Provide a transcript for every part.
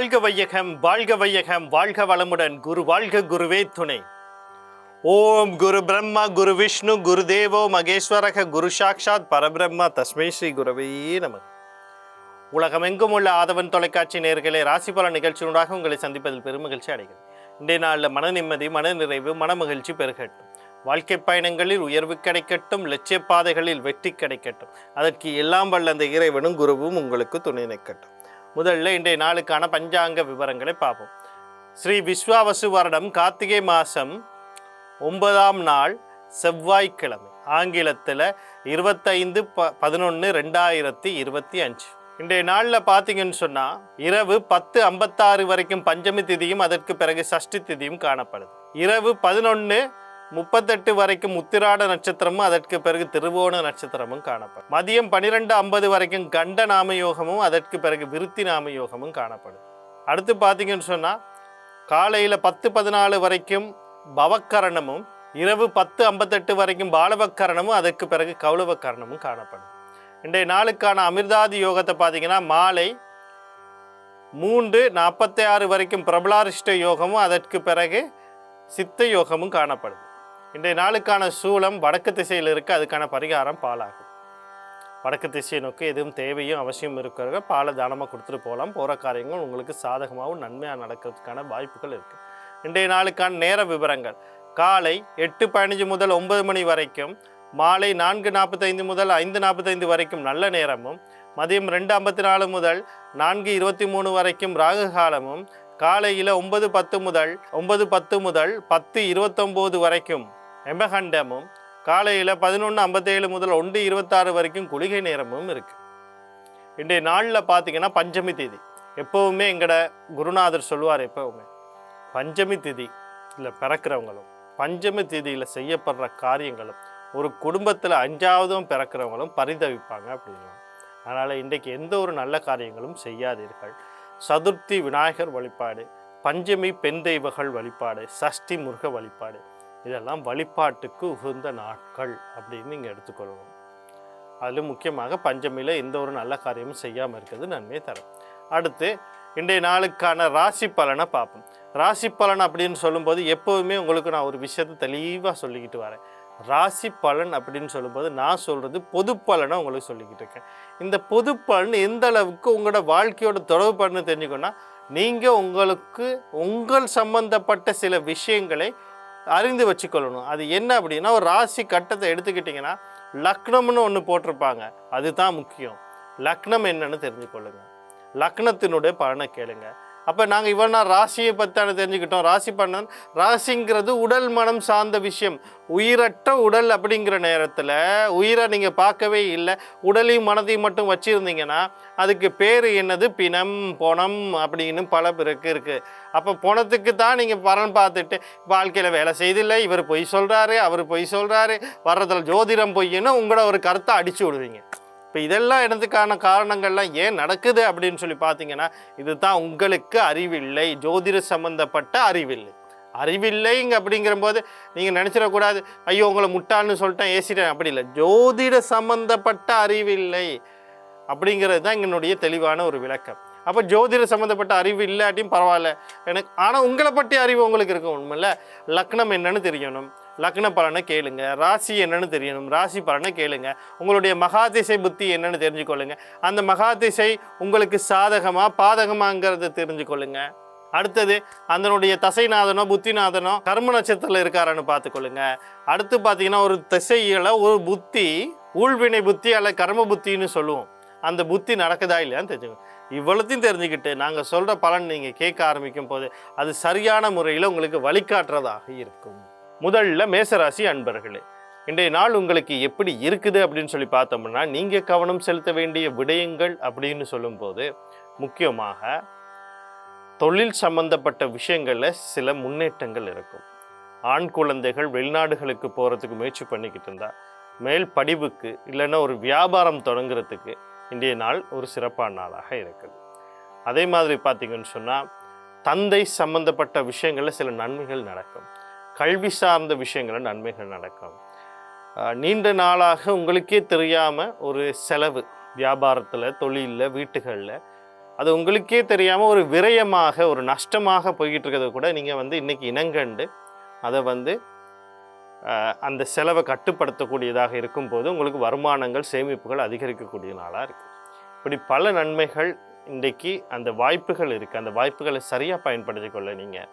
வாழ்க வையகம் வாழ்க வையகம் வாழ்க வளமுடன். குரு வாழ்க குருவே துணை. ஓம் குரு பிரம்மா குரு விஷ்ணு குரு தேவோ மகேஸ்வரக குரு சாக்ஷாத் பரபிரம்மா தஸ்மை ஸ்ரீ குருவே நம. உலகமெங்கும் உள்ள ஆதவன் தொலைக்காட்சி நேர்களை ராசி பல நிகழ்ச்சியூடாக உங்களை சந்திப்பதில் பெருமகிழ்ச்சி அடைகிறேன். இன்றைய நாளில் மன நிம்மதி மன நிறைவு மன மகிழ்ச்சி பெருகட்டும். வாழ்க்கை பயணங்களில் உயர்வு கிடைக்கட்டும் லட்சிய பாதைகளில் வெற்றி கிடைக்கட்டும். அதற்கு எல்லாம் வல்ல அந்த இறைவனும் குருவும் உங்களுக்கு துணை நிற்கட்டும். முதல்ல இன்றைய நாளுக்கான பஞ்சாங்க விவரங்களை பார்ப்போம். ஸ்ரீ விஸ்வாவசு வருடம் கார்த்திகை மாதம் ஒன்பதாம் நாள் செவ்வாய்க்கிழமை ஆங்கிலத்தில் இருபத்தைந்து ப பதினொன்று ரெண்டாயிரத்தி இருபத்தி அஞ்சு. இன்றைய நாளில் பார்த்தீங்கன்னு சொன்னால் இரவு பத்து ஐம்பத்தாறு வரைக்கும் பஞ்சமி திதியும் அதற்கு பிறகு சஷ்டி திதியும் காணப்படுது. இரவு பதினொன்று முப்பத்தெட்டு வரைக்கும் உத்திராட நட்சத்திரமும் அதற்கு பிறகு திருவோண நட்சத்திரமும் காணப்படும். மதியம் பனிரெண்டு ஐம்பது வரைக்கும் கண்ட நாம யோகமும் அதற்கு பிறகு விருத்தி நாம யோகமும் காணப்படும். அடுத்து பார்த்தீங்கன்னு சொன்னால் காலையில் பத்து பதினாலு வரைக்கும் பவக்கரணமும் இரவு பத்து ஐம்பத்தெட்டு வரைக்கும் பாலவக்கரணமும் அதற்கு பிறகு கௌளவக்கரணமும் காணப்படும். இன்றைய நாளுக்கான அமிர்தாதி யோகத்தை பார்த்தீங்கன்னா மாலை மூன்று நாற்பத்தி ஆறு வரைக்கும் பிரபலாரிஷ்ட யோகமும் அதற்கு பிறகு சித்த யோகமும் காணப்படும். இன்றைய நாளுக்கான சூலம் வடக்கு திசையில் இருக்க அதுக்கான பரிகாரம் பாலாகும். வடக்கு திசையை நோக்கி எதுவும் தேவையும் அவசியம் இருக்கிறவங்க பாலை தானமாக கொடுத்துட்டு போகலாம். போகிற காரியங்கள் உங்களுக்கு சாதகமாகவும் நன்மையாக நடக்கிறதுக்கான வாய்ப்புகள் இருக்குது இன்றைய நாளுக்கான நேர விவரங்கள். காலை எட்டு பதினஞ்சு முதல் ஒன்பது மணி வரைக்கும் மாலை நான்கு நாற்பத்தைந்து முதல் ஐந்து நாற்பத்தைந்து வரைக்கும் நல்ல நேரமும் மதியம் ரெண்டு ஐம்பத்தி நாலு முதல் நான்கு இருபத்தி மூணு வரைக்கும் ராகு காலமும் காலையில் ஒன்பது பத்து முதல் ஒன்பது பத்து முதல் பத்து இருபத்தொம்போது வரைக்கும் எமகண்டமும் காலையில் பதினொன்று ஐம்பத்தேழு முதல் ஒன்று இருபத்தாறு வரைக்கும் குளிகை நேரமும் இருக்குது இன்றைய நாளில் பார்த்தீங்கன்னா பஞ்சமி தேதி. எப்போவுமே எங்களோட குருநாதர் சொல்லுவார் எப்போவுமே பஞ்சமி திதி இல்லை பிறக்கிறவங்களும் பஞ்சமி திதியில் செய்யப்படுற காரியங்களும் ஒரு குடும்பத்தில் அஞ்சாவதும் பிறக்கிறவங்களும் பரிதவிப்பாங்க அப்படின்னா அதனால் இன்றைக்கு எந்த ஒரு நல்ல காரியங்களும் செய்யாதீர்கள். சதுர்த்தி விநாயகர் வழிபாடு பஞ்சமி பெண் தெய்வங்கள் வழிபாடு சஷ்டி முருக வழிபாடு இதெல்லாம் வழிபாட்டுக்கு உகந்த நாட்கள் அப்படின்னு நீங்கள் எடுத்துக்கொள்ளணும் அதில் முக்கியமாக பஞ்சமியில் எந்த ஒரு நல்ல காரியமும் செய்யாமல் இருக்கிறது நன்மை தரும். அடுத்து இன்றைய நாளுக்கான ராசி பலனை பார்ப்போம். ராசி பலன் அப்படின்னு சொல்லும்போது எப்போவுமே உங்களுக்கு நான் ஒரு விஷயத்தை தெளிவாக சொல்லிக்கிட்டு வரேன். ராசி பலன் அப்படின்னு சொல்லும்போது நான் சொல்கிறது பொது பலனை உங்களுக்கு சொல்லிக்கிட்டு இருக்கேன். இந்த பொது பலன் எந்த அளவுக்கு உங்களோட வாழ்க்கையோட தொடர்பு பண்ணு தெரிஞ்சுக்கணும்னா நீங்கள் உங்களுக்கு உங்கள் சம்பந்தப்பட்ட சில விஷயங்களை அறிந்து வச்சுக்கொள்ளணும். அது என்ன அப்படின்னா ஒரு ராசி கட்டத்தை எடுத்துக்கிட்டிங்கன்னா லக்னம்னு ஒன்று போட்டிருப்பாங்க. அதுதான் முக்கியம். லக்னம் என்னன்னு தெரிஞ்சுக்கொள்ளுங்க. லக்னத்தினுடைய பலனை கேளுங்க. அப்போ நாங்கள் இவனா ராசியை பற்றான தெரிஞ்சுக்கிட்டோம். ராசி பண்ணன் ராசிங்கிறது உடல் மனம் சார்ந்த விஷயம். உயிரற்ற உடல் அப்படிங்கிற நேரத்தில் உயிரை நீங்கள் பார்க்கவே இல்லை. உடலையும் மனதையும் மட்டும் வச்சுருந்தீங்கன்னா அதுக்கு பேர் என்னது? பிணம் பொணம் அப்படின்னு பல பிறகு இருக்குது அப்போ பொணத்துக்கு தான் நீங்கள் பலன் பார்த்துட்டு வாழ்க்கையில் வேலை செய்தில்லை. இவர் பொய் சொல்கிறாரு அவர் பொய் சொல்கிறாரு வர்றதில் ஜோதிடம் பொய்ன்னு உங்களோட ஒரு கருத்தை அடிச்சு விடுவீங்க. இப்போ இதெல்லாம் இடத்துக்கான காரணங்கள்லாம் ஏன் நடக்குது அப்படின்னு சொல்லி பார்த்தீங்கன்னா இதுதான் உங்களுக்கு அறிவில்லை ஜோதிட சம்மந்தப்பட்ட அறிவில்லை. அறிவில்லைங்க அப்படிங்கிறபோது நீங்கள் நினச்சிடக்கூடாது ஐயோ உங்களை முட்டான்னு சொல்லிட்டேன் ஏசிட்டேன். அப்படி இல்லை. ஜோதிட சம்மந்தப்பட்ட அறிவில்லை அப்படிங்கிறது தான் என்னுடைய தெளிவான ஒரு விளக்கம். அப்போ ஜோதிட சம்மந்தப்பட்ட அறிவு இல்லாட்டியும் பரவாயில்ல. எனக்கு ஆனால் உங்களை பற்றி அறிவு உங்களுக்கு இருக்கும். உண்மையில லக்னம் என்னன்னு தெரியணும். லக்ன பலனை கேளுங்க. ராசி என்னன்னு தெரியணும். ராசி பலனை கேளுங்க. உங்களுடைய மகாதிசை புத்தி என்னன்னு தெரிஞ்சுக்கொள்ளுங்க. அந்த மகாதிசை உங்களுக்கு சாதகமா பாதகமாங்கிறத தெரிஞ்சுக்கொள்ளுங்க. அடுத்தது அதனுடைய தசைநாதனோ புத்திநாதனோ கர்ம நட்சத்திரத்தில் இருக்காரான்னு பார்த்துக்கொள்ளுங்க. அடுத்து பார்த்தீங்கன்னா ஒரு திசையில் ஒரு புத்தி ஊழ்வினை புத்தி அல்ல கர்ம புத்தின்னு சொல்லுவோம். அந்த புத்தி நடக்குதா இல்லையான்னு தெரிஞ்சுக்கணும் இவ்வளோத்தையும் தெரிஞ்சுக்கிட்டு நாங்கள் சொல்கிற பலன் நீங்கள் கேட்க ஆரம்பிக்கும் போது அது சரியான முறையில் உங்களுக்கு வழிகாட்டுறதாக இருக்கும். முதல்ல மேசராசி அன்பர்களே இன்றைய நாள் உங்களுக்கு எப்படி இருக்குது அப்படின்னு சொல்லி பார்த்தோம்னா நீங்கள் கவனம் செலுத்த வேண்டிய விடயங்கள் அப்படின்னு சொல்லும்போது முக்கியமாக தொழில் சம்பந்தப்பட்ட விஷயங்களில் சில முன்னேற்றங்கள் இருக்கும். ஆண் குழந்தைகள் வெளிநாடுகளுக்கு போகிறதுக்கு முயற்சி பண்ணிக்கிட்டு இருந்தால் மேல் படிவுக்கு இல்லைன்னா ஒரு வியாபாரம் தொடங்குறதுக்கு இன்றைய நாள் ஒரு சிறப்பான நாளாக இருக்குது. அதே மாதிரி பார்த்தீங்கன்னு சொன்னால் தந்தை சம்பந்தப்பட்ட விஷயங்களில் சில நன்மைகள் நடக்கும். கல்வி சார்ந்த விஷயங்களில் நன்மைகள் நடக்கும் நீண்ட நாளாக உங்களுக்கே தெரியாமல் ஒரு செலவு வியாபாரத்தில் தொழிலில் வீட்டுகளில் அது உங்களுக்கே தெரியாமல் ஒரு விரயமாக ஒரு நஷ்டமாக போய்கிட்டு இருக்கிறத கூட நீங்கள் வந்து இன்றைக்கி இனங்கண்டு அதை வந்து அந்த செலவை கட்டுப்படுத்தக்கூடியதாக இருக்கும்போது உங்களுக்கு வருமானங்கள் சேமிப்புகள் அதிகரிக்கக்கூடிய நாளாக இருக்குது இப்படி பல நன்மைகள் இன்றைக்கு அந்த வாய்ப்புகள் இருக்குது அந்த வாய்ப்புகளை சரியாக பயன்படுத்திக்கொள்ள நீங்கள்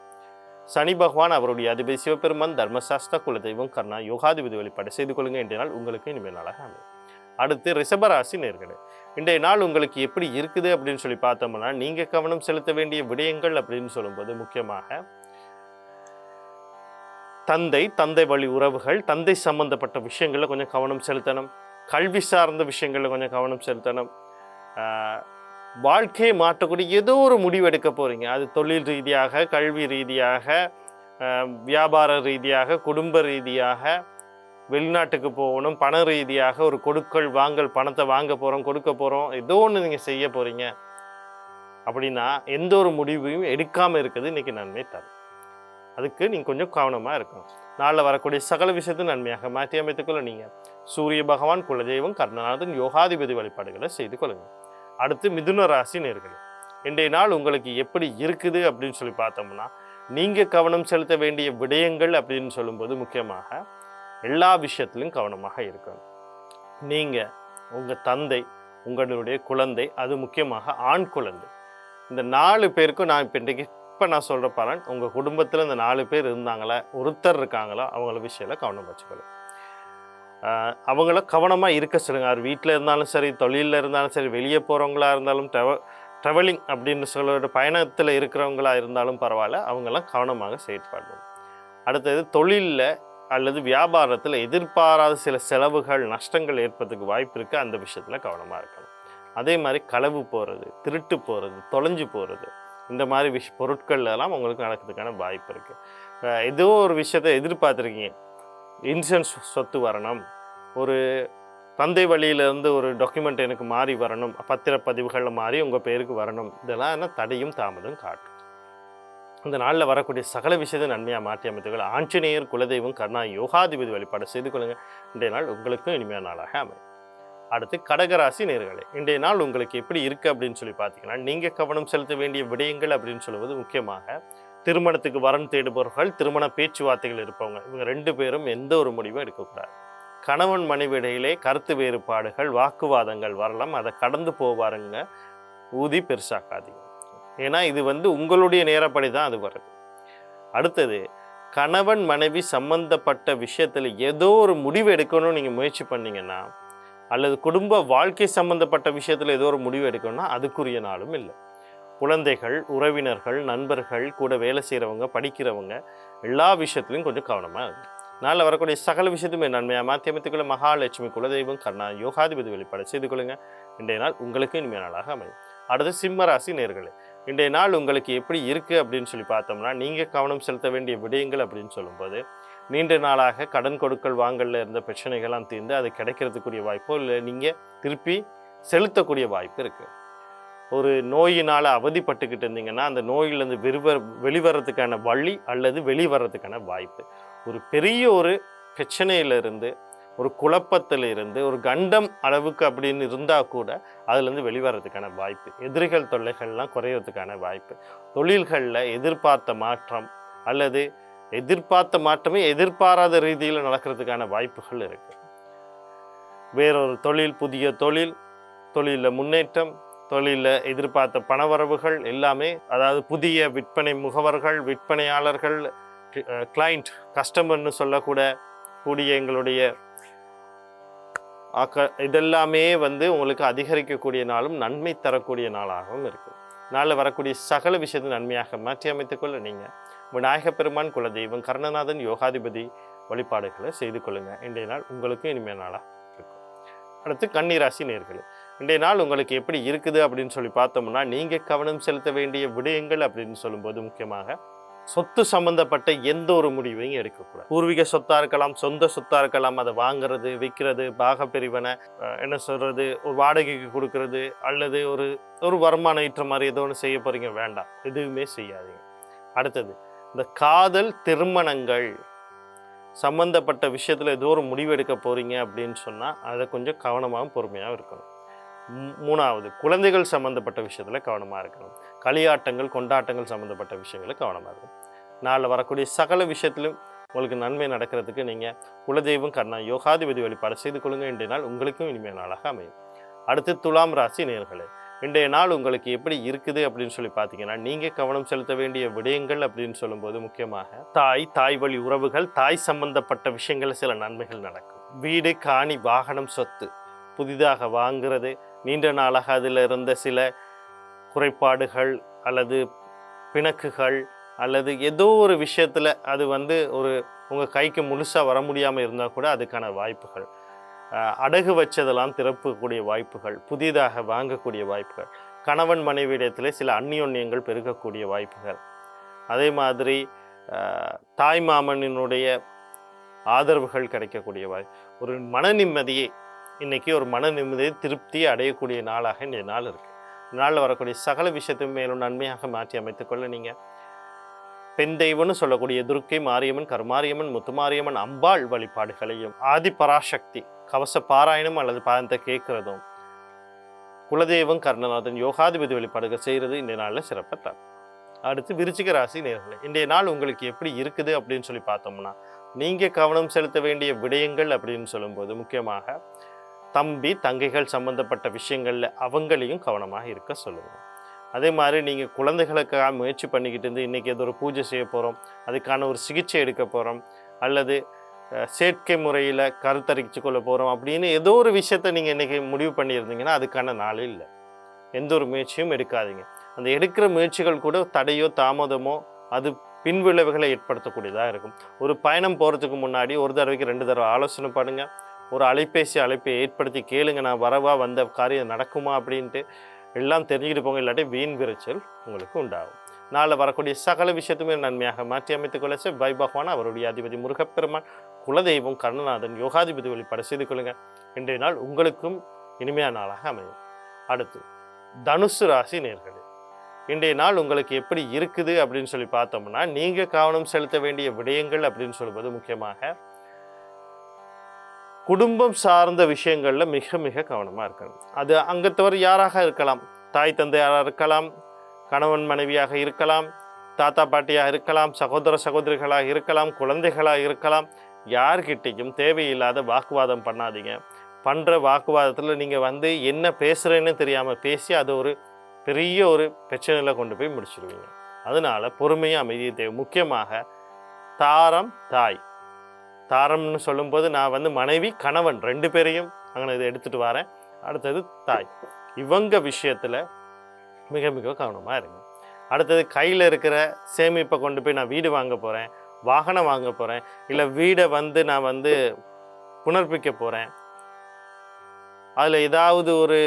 சனி பகவான் அவருடைய அதிபதி சிவபெருமான் தர்மசாஸ்திர குலதெய்வம் கர்ணா யோகாதிபதி வழிபாடு செய்து கொள்ளுங்க இன்றைய நாள் உங்களுக்கு இனிமேல் நாளாக அமையும். அடுத்து ரிஷபராசி நேர்களே இன்றைய நாள் உங்களுக்கு எப்படி இருக்குது அப்படின்னு சொல்லி பார்த்தோம்னா நீங்கள் கவனம் செலுத்த வேண்டிய விடயங்கள் அப்படின்னு சொல்லும்போது முக்கியமாக தந்தை தந்தை வழி உறவுகள் தந்தை சம்பந்தப்பட்ட விஷயங்களில் கொஞ்சம் கவனம் செலுத்தணும். கல்வி சார்ந்த விஷயங்களில் கொஞ்சம் கவனம் செலுத்தணும். வாழ்க்கையை மாற்றக்கூடிய ஏதோ ஒரு முடிவு எடுக்க போகிறீங்க அது தொழில் ரீதியாக கல்வி ரீதியாக வியாபார ரீதியாக குடும்ப ரீதியாக வெளிநாட்டுக்கு போகணும் பண ரீதியாக ஒரு கொடுக்கல் வாங்கல் பணத்தை வாங்க போகிறோம் கொடுக்க போகிறோம் ஏதோ ஒன்று நீங்கள் செய்ய போகிறீங்க அப்படின்னா எந்த ஒரு முடிவையும் எடுக்காமல் இருக்கிறது இன்றைக்கி நன்மை தரும். அதுக்கு நீங்கள் கொஞ்சம் கவனமாக இருக்கணும். நாளில் வரக்கூடிய சகல விஷயத்தையும் நன்மையாக மாற்றி அமைத்துக்கொள்ள நீங்கள் சூரிய பகவான் குலதெய்வம் கர்ணநாதன் யோகாதிபதி வழிபாடுகளை செய்து கொள்ளுங்கள். அடுத்து மிதுன ராசி நேர்கள் இன்றைய நாள் உங்களுக்கு எப்படி இருக்குது அப்படின்னு சொல்லி பார்த்தோம்னா நீங்கள் கவனம் செலுத்த வேண்டிய விடயங்கள் அப்படின்னு சொல்லும்போது முக்கியமாக எல்லா விஷயத்திலும் கவனமாக இருக்கணும். நீங்கள் உங்கள் தந்தை உங்களுடைய குழந்தை அது முக்கியமாக ஆண் குழந்தை. இந்த நாலு பேருக்கும் நான் இப்போ இன்றைக்கு இப்போ நான் சொல்கிற பலன் உங்கள் குடும்பத்தில் இந்த நாலு பேர் இருந்தாங்களா ஒருத்தர் இருக்காங்களா அவங்கள விஷயத்தில் கவனம் வச்சுக்கணும். அவங்கள கவனமாக இருக்க சொல்லுங்கள் அவர் வீட்டில் இருந்தாலும் சரி தொழிலில் இருந்தாலும் சரி வெளியே போகிறவங்களா இருந்தாலும் ட்ரவ ட்ராவலிங் அப்படின்னு சொல்கிற பயணத்தில் இருக்கிறவங்களா இருந்தாலும் பரவாயில்ல. அவங்கெல்லாம் கவனமாக செயல்படணும் அடுத்தது தொழிலில் அல்லது வியாபாரத்தில் எதிர்பாராத சில செலவுகள் நஷ்டங்கள் ஏற்படுறதுக்கு வாய்ப்பு இருக்குது அந்த விஷயத்தில் கவனமாக இருக்கணும். அதே மாதிரி களவு போகிறது திருட்டு போகிறது தொலைஞ்சு போகிறது இந்த மாதிரி விஷ் பொருட்கள் எல்லாம் உங்களுக்கு நடக்கிறதுக்கான வாய்ப்பு இருக்குது ஏதோ ஒரு விஷயத்தை எதிர்பார்த்துருக்கீங்க. இன்சூரன்ஸ் சொத்து வரணும். ஒரு தந்தை வழியிலேருந்து ஒரு டாக்குமெண்ட் எனக்கு மாறி வரணும். பத்திரப்பதிவுகளில் மாறி உங்கள் பேருக்கு வரணும். இதெல்லாம் என்ன தடையும் தாமதம் காட்டும். இந்த நாளில் வரக்கூடிய சகல விஷயத்தை நன்மையாக மாற்றி அமைத்துக்கள். ஆஞ்சநேயர் குலதெய்வம் கர்ணா யோகாதிபதி வழிபாடு செய்து கொள்ளுங்கள். இன்றைய நாள் உங்களுக்கும் இனிமையான நாளாக அமையும். அடுத்து கடகராசி நேர்களே இன்றைய நாள் உங்களுக்கு எப்படி இருக்குது அப்படின்னு சொல்லி பார்த்தீங்கன்னா நீங்கள் கவனம் செலுத்த வேண்டிய விடயங்கள் அப்படின்னு சொல்லுவது முக்கியமாக திருமணத்துக்கு வரன் தேடுபவர்கள் திருமண பேச்சுவார்த்தைகள் இருப்பவங்க. இவங்க ரெண்டு பேரும் எந்த ஒரு முடிவும் எடுக்கக்கூடாது. கணவன் மனைவி இடையிலே கருத்து வேறுபாடுகள் வாக்குவாதங்கள் வரலாம். அதை கடந்து போவாருங்க. ஊதி பெருசாக்காதீங்க. ஏன்னா இது வந்து உங்களுடைய நேரப்படி தான் அது வருது. அடுத்தது கணவன் மனைவி சம்பந்தப்பட்ட விஷயத்தில் ஏதோ ஒரு முடிவு எடுக்கணும்னு நீங்கள் முயற்சி பண்ணீங்கன்னா அல்லது குடும்ப வாழ்க்கை சம்பந்தப்பட்ட விஷயத்தில் ஏதோ ஒரு முடிவு எடுக்கணும்னா அதுக்குரிய நாளும் இல்லை. குழந்தைகள் உறவினர்கள் நண்பர்கள் கூட வேலை செய்கிறவங்க படிக்கிறவங்க எல்லா விஷயத்துலையும் கொஞ்சம் கவனமாக இருக்கும் நாளில் வரக்கூடிய சகல விஷயத்துமே நன்மையாக மாற்றி அமைத்துக்கொள்ள மகாலட்சுமி குலதெய்வம் கர்ணா யோகாதிபதி வெளிப்பாடு செய்து கொள்ளுங்க. இன்றைய நாள் உங்களுக்கு இனிமையான நாளாக அமையும். அடுத்து சிம்மராசி நேர்களே இன்றைய நாள் உங்களுக்கு எப்படி இருக்குது அப்படின்னு சொல்லி பார்த்தோம்னா நீங்கள் கவனம் செலுத்த வேண்டிய விடயங்கள் அப்படின்னு சொல்லும்போது நீண்ட நாளாக கடன் கொடுக்கல் வாங்கலில் இருந்த பிரச்சனைகள்லாம் தீர்ந்து அது கிடைக்கிறதுக்குரிய வாய்ப்போ இல்லை நீங்கள் திருப்பி செலுத்தக்கூடிய வாய்ப்பு இருக்குது ஒரு நோயினால் அவதிப்பட்டுக்கிட்டு இருந்தீங்கன்னா அந்த நோயிலேருந்து விரிவ வெளிவரத்துக்கான வழி அல்லது வெளிவரத்துக்கான வாய்ப்பு. ஒரு பெரிய ஒரு பிரச்சனையிலிருந்து ஒரு குழப்பத்தில் இருந்து ஒரு கண்டம் அளவுக்கு அப்படின்னு இருந்தால் கூட அதுலேருந்து வெளிவரத்துக்கான வாய்ப்பு. எதிரிகள் தொல்லைகள்லாம் குறையிறதுக்கான வாய்ப்பு. தொழில்களில் எதிர்பார்த்த மாற்றம் அல்லது எதிர்பார்த்த மாற்றமே எதிர்பாராத ரீதியில் நடக்கிறதுக்கான வாய்ப்புகள் இருக்குது வேறொரு தொழில் புதிய தொழில் தொழிலில் முன்னேற்றம் தொழிலில் எதிர்பார்த்த பணவரவுகள் எல்லாமே அதாவது புதிய விற்பனை முகவர்கள் விற்பனையாளர்கள் கிளைண்ட் கஸ்டமர்னு சொல்லக்கூட கூடிய எங்களுடைய ஆக்க இதெல்லாமே வந்து உங்களுக்கு அதிகரிக்கக்கூடிய நாளும் நன்மை தரக்கூடிய நாளாகவும் இருக்குது நாளில் வரக்கூடிய சகல விஷயத்தை நன்மையாக மாற்றி அமைத்துக்கொள்ள நீங்கள் விநாயகப் பெருமான் குலதெய்வம் கர்ணநாதன் யோகாதிபதி வழிபாடுகளை செய்து கொள்ளுங்கள் இன்றைய நாள் உங்களுக்கு இனிமையான நாளாக இருக்கும். அடுத்து கன்னிராசி நேர்களே இன்றைய நாள் உங்களுக்கு எப்படி இருக்குது அப்படின்னு சொல்லி பார்த்தோம்னா நீங்கள் கவனம் செலுத்த வேண்டிய விடயங்கள் அப்படின்னு சொல்லும்போது முக்கியமாக சொத்து சம்பந்தப்பட்ட எந்த ஒரு முடிவையும் எடுக்கக்கூடாது. பூர்வீக சொத்தாக இருக்கலாம் சொந்த சொத்தாக இருக்கலாம் அதை வாங்குறது விற்கிறது பாகப்பிரிவனை என்ன சொல்கிறது ஒரு வாடகைக்கு கொடுக்கறது அல்லது ஒரு ஒரு வருமானம் ஈற்ற மாதிரி ஏதோ ஒன்று செய்ய போகிறீங்க வேண்டாம். எதுவுமே செய்யாதீங்க. அடுத்தது இந்த காதல் திருமணங்கள் சம்பந்தப்பட்ட விஷயத்தில் ஏதோ ஒரு முடிவு எடுக்க போகிறீங்க அப்படின்னு சொன்னால் அதை கொஞ்சம் கவனமாகவும் பொறுமையாகவும் இருக்கணும். மூணாவது குழந்தைகள் சம்மந்தப்பட்ட விஷயத்தில் கவனமாக இருக்கணும். களியாட்டங்கள் கொண்டாட்டங்கள் சம்மந்தப்பட்ட விஷயங்களில் கவனமாக இருக்கணும். நாளில் வரக்கூடிய சகல விஷயத்திலும் உங்களுக்கு நன்மை நடக்கிறதுக்கு நீங்கள் குலதெய்வம் கர்ணா யோகாதிபதி வழிபாடு செய்து கொள்ளுங்க. இன்றைய நாள் உங்களுக்கும் இனிமைய நாளாக அமையும். அடுத்து துலாம் ராசி நேர்களே இன்றைய நாள் உங்களுக்கு எப்படி இருக்குது அப்படின்னு சொல்லி பார்த்தீங்கன்னா நீங்கள் கவனம் செலுத்த வேண்டிய விடயங்கள் அப்படின்னு சொல்லும்போது முக்கியமாக தாய் தாய் வழி உறவுகள் தாய் சம்பந்தப்பட்ட விஷயங்கள் சில நன்மைகள் நடக்கும். வீடு காணி வாகனம் சொத்து புதிதாக வாங்குறது நீண்ட நாளாக அதில் இருந்த சில குறைபாடுகள் அல்லது பிணக்குகள் அல்லது ஏதோ ஒரு விஷயத்தில் அது வந்து ஒரு உங்கள் கைக்கு முழுசாக வர முடியாமல் இருந்தால் கூட அதுக்கான வாய்ப்புகள். அடகு வச்சதெல்லாம் திறப்பக்கூடிய வாய்ப்புகள் புதிதாக வாங்கக்கூடிய வாய்ப்புகள் கணவன் மனைவியிடத்தில் சில அந்நியோன்யங்கள் பெருகக்கூடிய வாய்ப்புகள். அதே மாதிரி தாய் மாமனினுடைய ஆதரவுகள் கிடைக்கக்கூடிய வாய் ஒரு மன நிம்மதியை இன்னைக்கு ஒரு மன நிம்மதியை திருப்தி அடையக்கூடிய நாளாக இந்த நாள் இருக்கு. இந்த நாளில் வரக்கூடிய சகல விஷயத்தையும் மேலும் நன்மையாக மாற்றி அமைத்துக்கொள்ள நீங்கள் பெண் தெய்வம்னு சொல்லக்கூடிய துர்க்கை மாரியம்மன் கருமாரியம்மன் முத்துமாரியம்மன் அம்பாள் வழிபாடுகளையும் ஆதி பராசக்தி கவச பாராயணம் அல்லது பாதத்தை கேட்கிறதும் குலதெய்வம் கர்ணநாதன் யோகாதிபதி வழிபாடுகள் செய்கிறது இந்த நாளில் சிறப்பாக தரும் அடுத்து விருச்சிக ராசி நேர்களை இன்றைய நாள் உங்களுக்கு எப்படி இருக்குது அப்படின்னு சொல்லி பார்த்தோம்னா நீங்கள் கவனம் செலுத்த வேண்டிய விடயங்கள் அப்படின்னு சொல்லும்போது முக்கியமாக தம்பி தங்கைகள் சம்பந்தப்பட்ட விஷயங்களில் அவங்களையும் கவனமாக இருக்க சொல்லுங்கள் அதே மாதிரி நீங்கள் குழந்தைகளுக்காக முயற்சி பண்ணிக்கிட்டு இருந்து இன்றைக்கி ஏதோ ஒரு பூஜை செய்ய போகிறோம் அதுக்கான ஒரு சிகிச்சை எடுக்க போகிறோம் அல்லது செயற்கை முறையில் கருத்தரிச்சு கொள்ள போகிறோம் அப்படின்னு ஏதோ ஒரு விஷயத்தை நீங்கள் இன்றைக்கி முடிவு பண்ணியிருந்தீங்கன்னா அதுக்கான நாள் இல்லை. எந்த ஒரு முயற்சியும் எடுக்காதீங்க. அந்த எடுக்கிற முயற்சிகள் கூட தடையோ தாமதமோ அது பின்விளைவுகளை ஏற்படுத்தக்கூடியதாக இருக்கும். ஒரு பயணம் போகிறதுக்கு முன்னாடி ஒரு தடவைக்கு ரெண்டு தடவை ஆலோசனை பண்ணுங்கள் ஒரு அலைபேசி அழைப்பை ஏற்படுத்தி கேளுங்க நான் வரவா வந்த காரியம் நடக்குமா அப்படின்ட்டு எல்லாம் தெரிஞ்சுக்கிட்டு போங்க. இல்லாட்டி வீண் விரைச்சல் உங்களுக்கு உண்டாகும். நாளை வரக்கூடிய சகல விஷயத்துமே நன்மையாக மாற்றி அமைத்துக் கொள்ள பை பகவான் அவருடைய அதிபதி முருகப்பெருமான் குலதெய்வம் கருணநாதன் யோகாதிபதி வழிபாடு செய்து கொள்ளுங்க. இன்றைய நாள் உங்களுக்கும் இனிமையான நாளாக அமையும். அடுத்து தனுசு ராசி நேர்களே. இன்றைய நாள் உங்களுக்கு எப்படி இருக்குது அப்படின்னு சொல்லி பார்த்தோம்னா நீங்கள் கவனம் செலுத்த வேண்டிய விடயங்கள் அப்படின்னு சொல்வது முக்கியமாக குடும்பம் சார்ந்த விஷயங்களில் மிக மிக கவனமாக இருக்கணும். அது அங்கத்தவர் யாராக இருக்கலாம்? தாய் தந்தையாராக இருக்கலாம் கணவன் மனைவியாக இருக்கலாம் தாத்தா பாட்டியாக இருக்கலாம் சகோதர சகோதரிகளாக இருக்கலாம் குழந்தைகளாக இருக்கலாம். யார்கிட்டையும் தேவையில்லாத வாக்குவாதம் பண்ணாதீங்க. பண்ணுற வாக்குவாதத்தில் நீங்கள் வந்து என்ன பேசுகிறேன்னு தெரியாமல் பேசி அது ஒரு பெரிய ஒரு பிரச்சனையில் கொண்டு போய் முடிச்சிடுவீங்க அதனால பொறுமையும் அமைதியை தேவை. முக்கியமாக தாரம் தாய். தாரம்னு சொல்லும்போது நான் வந்து மனைவி கணவன் ரெண்டு பேரையும் அங்கே இதை எடுத்துகிட்டு வரேன். அடுத்தது தாய். இவங்க விஷயத்தில் மிக மிக கவனமாக இருங்க. அடுத்தது கையில் இருக்கிற சேமிப்பை கொண்டு போய் நான் வீடு வாங்க போகிறேன் வாகனம் வாங்க போகிறேன் இல்லை வீடை வந்து நான் வந்து புனர்ப்பிக்க போகிறேன் அதில் ஏதாவது ஒரு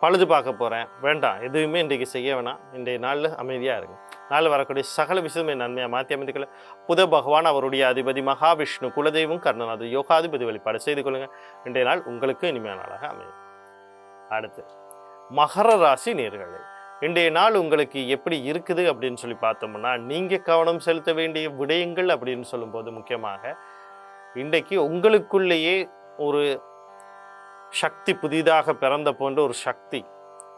பழுது பார்க்க போகிறேன் வேண்டாம் எதுவுமே இன்றைக்கு செய்ய வேணாம். இன்றைய நாளில் அமைதியாக இருக்கும் நாள் வரக்கூடிய சகல விஷயமே நன்மையாக மாற்றி அமைத்துக்கல புத பகவான் அவருடைய அதிபதி மகாவிஷ்ணு குலதெய்வம் கர்ணநாதர் யோகாதிபதி வழிபாடு செய்து கொள்ளுங்கள் இன்றைய நாள் உங்களுக்கு இனிமையான நாளாக அமையும். அடுத்து மகர ராசி நேர்களை இன்றைய நாள் உங்களுக்கு எப்படி இருக்குது அப்படின்னு சொல்லி பார்த்தோம்னா நீங்கள் கவனம் செலுத்த வேண்டிய விடயங்கள் அப்படின்னு சொல்லும்போது முக்கியமாக இன்றைக்கு உங்களுக்குள்ளேயே ஒரு சக்தி புதிதாக பிறந்த போன்ற ஒரு சக்தி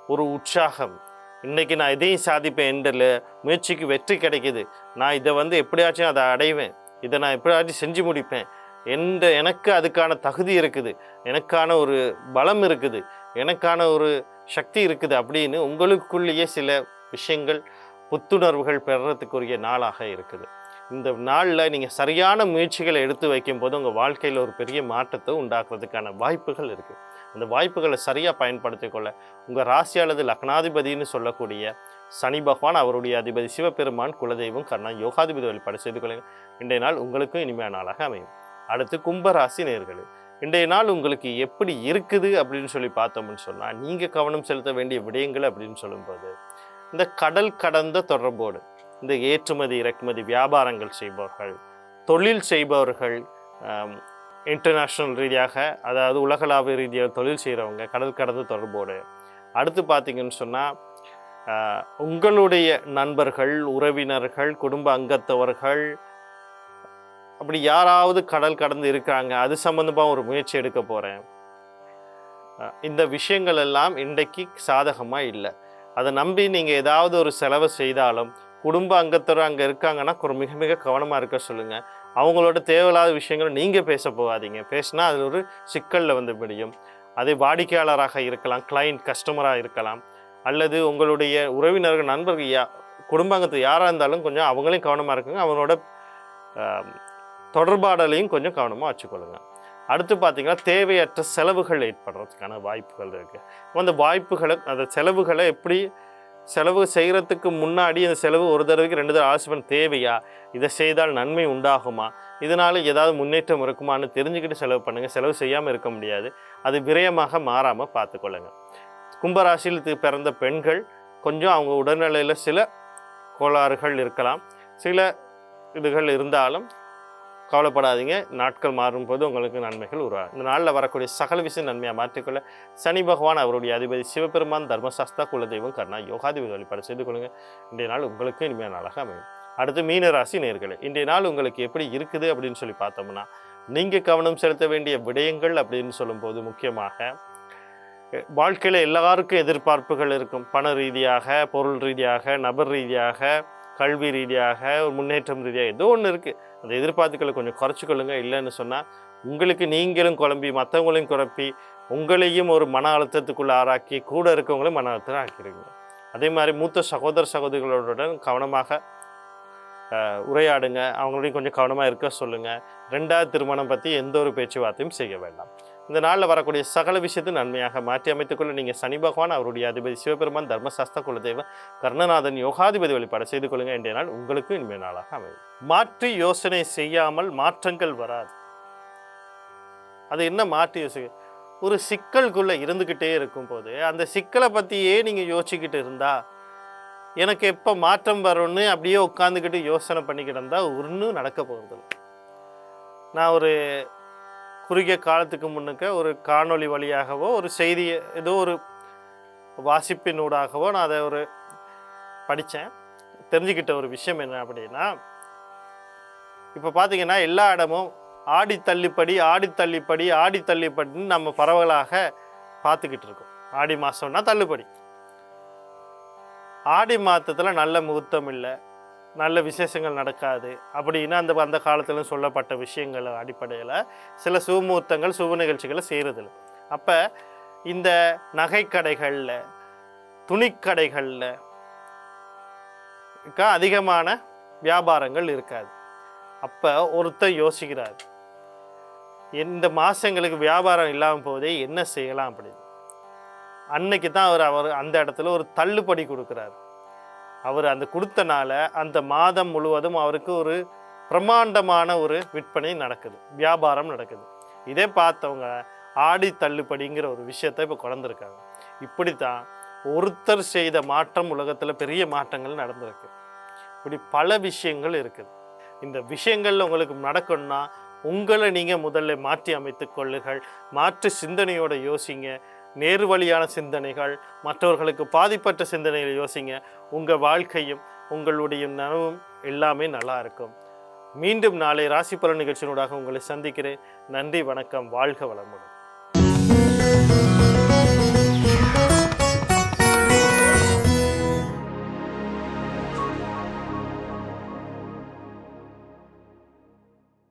ஒரு உற்சாகம் இன்றைக்கி நான் இதையும் சாதிப்பேன் என்றில் முயற்சிக்கு வெற்றி கிடைக்குது. நான் இதை வந்து எப்படியாச்சும் அதை அடைவேன். இதை நான் எப்படியாச்சும் செஞ்சு முடிப்பேன். என்ற எனக்கு அதுக்கான தகுதி இருக்குது. எனக்கான ஒரு பலம் இருக்குது. எனக்கான ஒரு சக்தி இருக்குது அப்படின்னு உங்களுக்குள்ளேயே சில விஷயங்கள் புத்துணர்வுகள் பெறத்துக்குரிய நாளாக இருக்குது. இந்த நாளில் நீங்கள் சரியான முயற்சிகளை எடுத்து வைக்கும்போது உங்கள் வாழ்க்கையில் ஒரு பெரிய மாற்றத்தை உண்டாக்குறதுக்கான வாய்ப்புகள் இருக்குது அந்த வாய்ப்புகளை சரியாக பயன்படுத்திக்கொள்ள உங்கள் ராசி அல்லது லக்னாதிபதினு சொல்லக்கூடிய சனி பகவான் அவருடைய அதிபதி சிவபெருமான் குலதெய்வம் கர்ணா யோகாதிபதி வழிபாடு செய்து கொள்ளுங்கள் இன்றைய நாள் உங்களுக்கும் இனிமையான நாளாக அமையும். அடுத்து கும்பராசி நேர்களே இன்றைய நாள் உங்களுக்கு எப்படி இருக்குது அப்படின்னு சொல்லி பார்த்தோம்னு சொன்னால் நீங்கள் கவனம் செலுத்த வேண்டிய விடயங்கள் அப்படின்னு சொல்லும்போது இந்த கடல் கடந்த தொடர்போடு இந்த ஏற்றுமதி இறக்குமதி வியாபாரங்கள் செய்பவர்கள் தொழில் செய்பவர்கள் இன்டர்நேஷ்னல் ரீதியாக அதாவது உலகளாவிய ரீதியாக தொழில் செய்கிறவங்க கடல் கடந்த தொடர்போடு. அடுத்து பார்த்தீங்கன்னு சொன்னால் உங்களுடைய நண்பர்கள் உறவினர்கள் குடும்ப அங்கத்தவர்கள் அப்படி யாராவது கடல் கடந்து இருக்காங்க அது சம்மந்தமாக ஒரு முயற்சி எடுக்க போகிறேன் இந்த விஷயங்கள் எல்லாம் இன்றைக்கு சாதகமாக இல்லை. அதை நம்பி நீங்கள் ஏதாவது ஒரு செலவு செய்தாலும் குடும்ப அங்கத்தர் அங்கே இருக்காங்கன்னா ஒரு மிக மிக கவனமாக இருக்க சொல்லுங்கள் அவங்களோட தேவையில்லாத விஷயங்களை நீங்கள் பேச போகாதீங்க. பேசினா அது ஒரு சிக்கலில் வந்து முடியும் அதே வாடிக்கையாளராக இருக்கலாம் கிளைண்ட் கஸ்டமராக இருக்கலாம். அல்லது உங்களுடைய உறவினர்கள் நண்பர்கள் யா குடும்பங்கத்து யாராக இருந்தாலும் கொஞ்சம் அவங்களையும் கவனமாக இருக்குங்க. அவங்களோட தொடர்பாடலையும் கொஞ்சம் கவனமாக வச்சுக்கொள்ளுங்க. அடுத்து பார்த்தீங்கன்னா தேவையற்ற செலவுகள் ஏற்படுறதுக்கான வாய்ப்புகள் இருக்குது அந்த வாய்ப்புகளை அந்த செலவுகளை எப்படி செலவு செய்கிறதுக்கு முன்னாடி அந்த செலவு ஒரு தடவைக்கு ரெண்டு தடவை ஆலோசனை தேவையா? இதை செய்தால் நன்மை உண்டாகுமா? இதனால் ஏதாவது முன்னேற்றம் இருக்குமான்னு தெரிஞ்சுக்கிட்டு செலவு பண்ணுங்கள் செலவு செய்யாமல் இருக்க முடியாது. அது விரயமாக மாறாமல் பார்த்துக்கொள்ளுங்க. கும்பராசியில் பிறந்த பெண்கள் கொஞ்சம் அவங்க உடல்நிலையில் சில கோளாறுகள் இருக்கலாம். சில இதுகள் இருந்தாலும் கவலைப்படாதீங்க. நாட்கள் மாறும்போது உங்களுக்கு நன்மைகள் உருவாகும். இந்த நாளில் வரக்கூடிய சகல விஷயம் நன்மையாக மாற்றிக்கொள்ள சனி பகவான் அவருடைய அதிபதி சிவபெருமான் தர்மசாஸ்தா குலதெய்வம் கர்ணா யோகாதிபதி வழிபாடு செய்து கொள்ளுங்கள். இன்றைய நாள் உங்களுக்கு இனிமையான நாளாக அமையும். அடுத்து மீனராசி நேர்களை இன்றைய நாள் உங்களுக்கு எப்படி இருக்குது அப்படின்னு சொல்லி பார்த்தோம்னா நீங்கள் கவனம் செலுத்த வேண்டிய விடயங்கள் அப்படின்னு சொல்லும்போது முக்கியமாக வாழ்க்கையில் எல்லாருக்கும் எதிர்பார்ப்புகள் இருக்கும். பண ரீதியாக பொருள் ரீதியாக நபர் ரீதியாக கல்வி ரீதியாக ஒரு முன்னேற்றம் ரீதியாக ஏதோ ஒன்று இருக்குது அந்த எதிர்பார்ப்புகளை கொஞ்சம் குறைச்சிக்கொள்ளுங்க. இல்லைன்னு சொன்னால் உங்களுக்கு நீங்களும் குழம்பி மற்றவங்களையும் குழப்பி உங்களையும் ஒரு மன அழுத்தத்துக்குள்ளே ஆராக்கி கூட இருக்கவங்களையும் மன அழுத்தம் ஆக்கிடுங்க. அதே மாதிரி மூத்த சகோதர சகோதரிகளுடன் கவனமாக உரையாடுங்க. அவங்களையும் கொஞ்சம் கவனமாக இருக்க சொல்லுங்கள் ரெண்டாவது திருமணம் பற்றி எந்த ஒரு பேச்சுவார்த்தையும் செய்ய வேண்டாம். இந்த நாளில் வரக்கூடிய சகல விஷயத்தை நன்மையாக மாற்றி அமைத்துக்கொள்ள நீங்கள் சனி பகவான் அவருடைய அதிபதி சிவபெருமான் தர்மசாஸ்திர குலதெய்வம் கர்ணநாதன் யோகாதிபதி வழிபாடு செய்து கொள்ளுங்கள் இன்றைய நாள் உங்களுக்கு இனிமேல் நாளாக அமையும். மாற்றி யோசனை செய்யாமல் மாற்றங்கள் வராது. அது என்ன மாற்றி யோசிக்க ஒரு சிக்கலுக்குள்ளே இருந்துக்கிட்டே இருக்கும்போது அந்த சிக்கலை பற்றியே நீங்கள் யோசிச்சுக்கிட்டு இருந்தா எனக்கு எப்போ மாற்றம் வரும்னு அப்படியே உட்காந்துக்கிட்டு யோசனை பண்ணிக்கிட்டு இருந்தால் ஒன்றும் நடக்க போகிறது நான் ஒரு குறுகிய காலத்துக்கு முன்னுக்க ஒரு காணொளி வழியாகவோ ஒரு செய்தியை ஏதோ ஒரு வாசிப்பினூடாகவோ நான் அதை ஒரு படித்தேன். தெரிஞ்சுக்கிட்ட ஒரு விஷயம் என்ன அப்படின்னா இப்போ பார்த்தீங்கன்னா எல்லா இடமும் ஆடி தள்ளிப்படி ஆடி தள்ளிப்படி ஆடி தள்ளிப்படின்னு நம்ம பரவலாக பார்த்துக்கிட்டு இருக்கோம். ஆடி மாதம்னா தள்ளுபடி. ஆடி மாதத்தில் நல்ல முகூர்த்தம் இல்லை. நல்ல விசேஷங்கள் நடக்காது அப்படின்னு அந்த அந்த காலத்திலும் சொல்லப்பட்ட விஷயங்கள் அடிப்படையில் சில சுபமுகூர்த்தங்கள் சுப நிகழ்ச்சிகளை செய்கிறதில்ல அப்போ இந்த நகைக்கடைகளில் துணிக்கடைகளில் அதிகமான வியாபாரங்கள் இருக்காது. அப்போ ஒருத்தர் யோசிக்கிறார் இந்த மாதங்களுக்கு வியாபாரம் இல்லாமல் போதே என்ன செய்யலாம் அப்படின்னு. அன்னைக்கு தான் அவர் அவர் அந்த இடத்துல ஒரு தள்ளுபடி கொடுக்குறாரு. அவர் அந்த கொடுத்தனால அந்த மாதம் முழுவதும் அவருக்கு ஒரு பிரம்மாண்டமான ஒரு விற்பனை நடக்குது. வியாபாரம் நடக்குது. இதே பார்த்தவங்க ஆடி தள்ளுபடிங்கிற ஒரு விஷயத்தை இப்போ கொண்டிருக்காங்க இப்படி தான் ஒருத்தர் செய்த மாற்றம் உலகத்தில் பெரிய மாற்றங்கள் நடந்திருக்கு. இப்படி பல விஷயங்கள் இருக்குது. இந்த விஷயங்கள் உங்களுக்கு நடக்கணும்னா உங்களை நீங்கள் முதல்ல மாற்றி அமைத்து கொள்ளுங்கள். மாற்று சிந்தனையோடு யோசிங்க. நேர்வழியான சிந்தனைகள் மற்றவர்களுக்கு பாதிப்பற்ற சிந்தனைகளை யோசிங்க. உங்கள் வாழ்க்கையும் உங்களுடைய நனவும் எல்லாமே நல்லா இருக்கும். மீண்டும் நாளை ராசி பலன் நிகழ்ச்சியினூடாக உங்களை சந்திக்கிறேன். நன்றி வணக்கம் வாழ்க வளமுடன்.